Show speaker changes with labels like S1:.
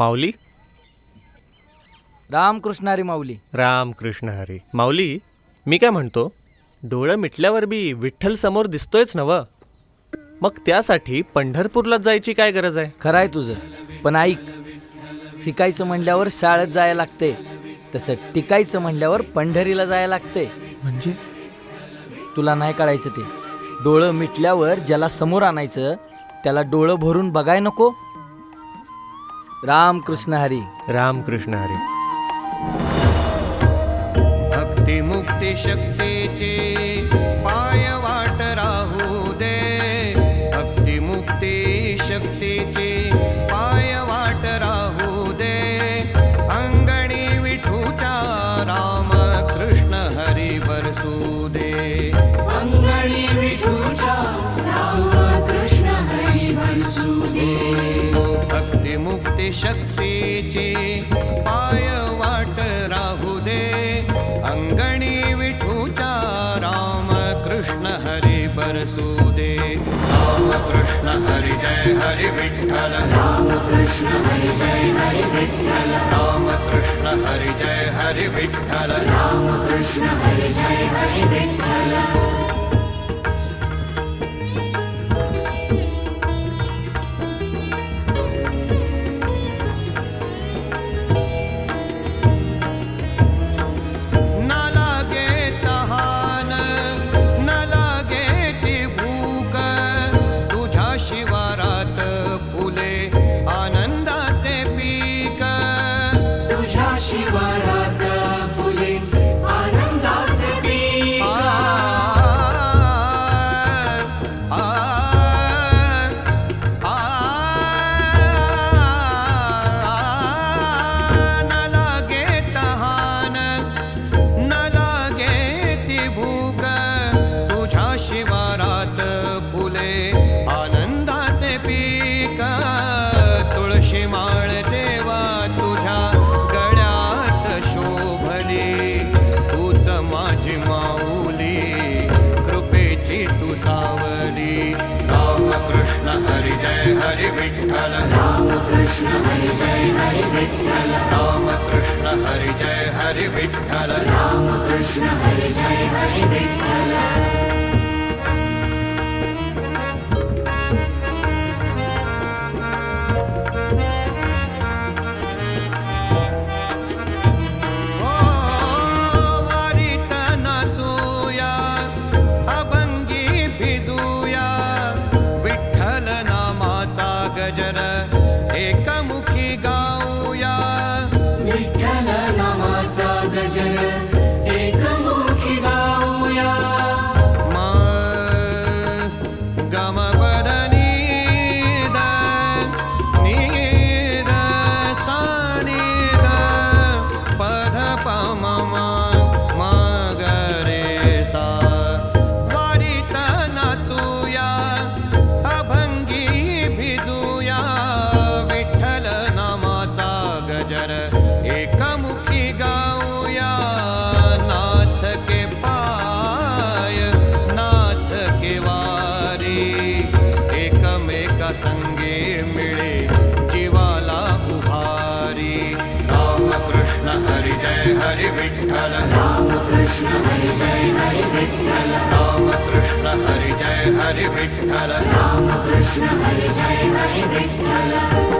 S1: माऊली?
S2: रामकृष्णारी माऊली.
S1: राम कृष्ण हरी. माऊली मी काय म्हणतो? डोळं मिटल्यावर बी विठ्ठल समोर दिसतोयच नव मग त्यासाठी पंढरपूरला जायची काय गरज आहे?
S2: खरं आहे तुझं. पण ऐक शिकायचं म्हणल्यावर शाळेत जायला लागते. तसं टिकायचं म्हणल्यावर पंढरीला जायला लागते.
S1: म्हणजे?
S2: तुला नाही कळायचं ते. डोळं मिटल्यावर ज्याला समोर आणायचं त्याला डोळं भरून बघाय नको. रामकृष्ण हरी.
S1: राम कृष्ण हरी.
S3: भक्ती मुक्ती शक्तीचे पाय वाट राहू दे. भक्ती मुक्ती शक्तीचे पाय वाट राहू दे. अंगणी विठूच्या राम कृष्ण हरी बरसू दे. शक्तीचे पाय वाट राहू दे। अंगणी विठूच्या राम कृष्ण हरी बरसू दे। राम कृष्ण हरी जय हरी विठ्ठल।
S4: राम कृष्ण हरी जय हरी विठ्ठल।
S3: राम कृष्ण हरी जय हरी विठ्ठल।
S4: राम कृष्ण हरी जय हरी विठ्ठल
S3: शिवारात फुले आनंदाचे पीक आ, न लागे तहान न लागे ती विठ्ठल।
S4: राम कृष्ण हरी जय हरी विठ्ठल।
S3: राम कृष्ण हरी जय हरी विठ्ठल।
S4: राम कृष्ण हरी जय हरी विठ्ठल
S3: नामाचा एकमेका संगे मिळे जीवाला उभारी. राम कृष्ण हरी जय हरी विठ्ठल.
S4: राम कृष्ण हरी जय हरी विठ्ठल.
S3: राम कृष्ण हरी जय हरी विठ्ठल.
S4: राम कृष्ण हरी जय हरी विठ्ठल.